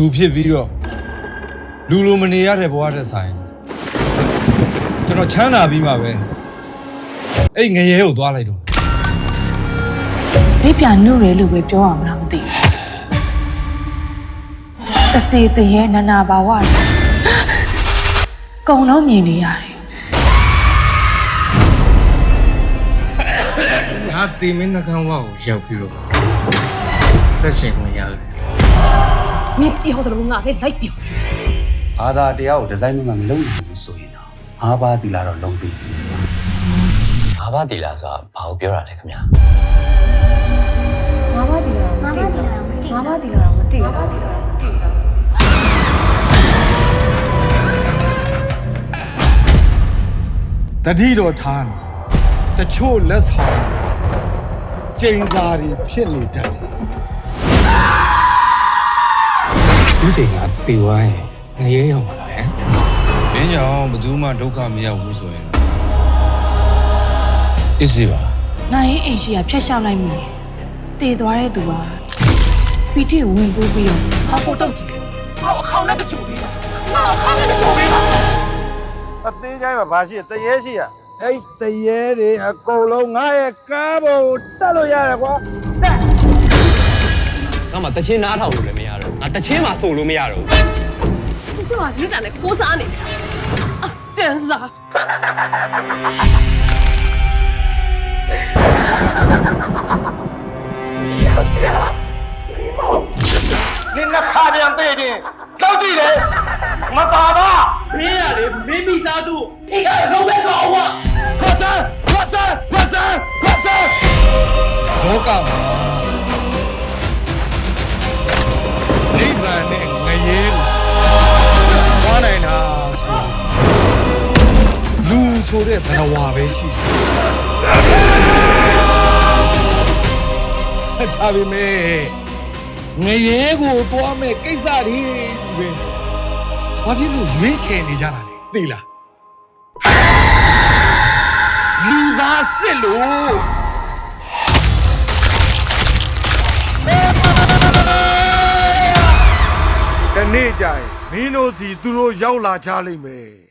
လူဖြစ်ပြီးတော့လူလိုမနေရတဲ့ဘဝတစ်ဆိုင်ကျွန်တော်ချမ်းသာပြီးမှပဲအဲ့ဒီငရဲကိုသွားလိုက်တော့လက်ပြနှုတ်ရဲလို့ပဲပြောအောင်လားမသိဘူးတစေတရေနနာဘာဝတွေကုံလုံးမြင်နေရတယ်ငါတေမင်းနှကန်းဝါကိုရောက်ပြီးတော့တက်ရှင်ခွင့်ရတယ် 你ပြောတယ်လို့ငါလည်းလိုက်ပြောဘာသာတရားကိုဒီဇိုင်းမှမလုပ်နိုင်ဘူးဆိုရင်တော့အားပါတီလာတော့လုံးသိချင်တယ်ပါဘာဘာတီလာဆိုတာဘာကိုပြောတာလဲခင်ဗျာငါဘာတီလာတော့မသိဘူးငါဘာတီလာတော့မသိဘူးငါဘာတီလာတော့မသိဘူးတတိတော်ထားနေတချို့လက်ဆောင်ကျိန်စာတွေဖြစ်နေတတ်တယ် ဒီစိတ်ကသေဝိုင်းငရဲရောက်ပါလားမင်းကြောင့်ဘယ်သူမှဒုက္ခမရောက်ဘူးဆိုရင်တော့အစ်စီပါနိုင်ရင်အိမ်ရှိကဖျက်ရှောက်လိုက်မိတယ်တည်သွားတဲ့သူကပီတိဝင်ပိုးပြီးတော့ဟာကိုတုတ်ကြည့်အသေးချိုင်းမှာဘာရှိရတရေရှိရအဲ့တရေတွေအကုန်လုံးငါရဲ့ကားပေါ်တက်လို့ရတယ်ကွာတက်ငါမှတချင်းနားထောင်လို့လည်းမရတော့ ငါတချင်းမှဆိုလို့မရတော့ဒီမှာလူတန်နဲ့ခိုးစားနေတယ်အတန်စားနင်နှခါပြန်ပေးတင်တောက်ကြည့်တယ်မပါပါမင်းရတယ်မင်းမိသားစုအိကလုံးပဲကောင်းဝါထွက်စမ်းထွက်စမ်းထွက်စမ်းထွက်စမ်းလောကမှာ ဆိုတဲ့ဘဏဝါပဲရှိတယ်ဒါပေမဲ့ငရေကိုသွားမဲ့ကိစ္စတွေပဲဘာဖြစ်လို့ရွေးချယ်နေကြတာလဲသိလားလူသားစစ်လို့ဒီနေ့ကျရင်မင်းတို့စီသူတို့ရောက်လာကြလိမ့်မယ်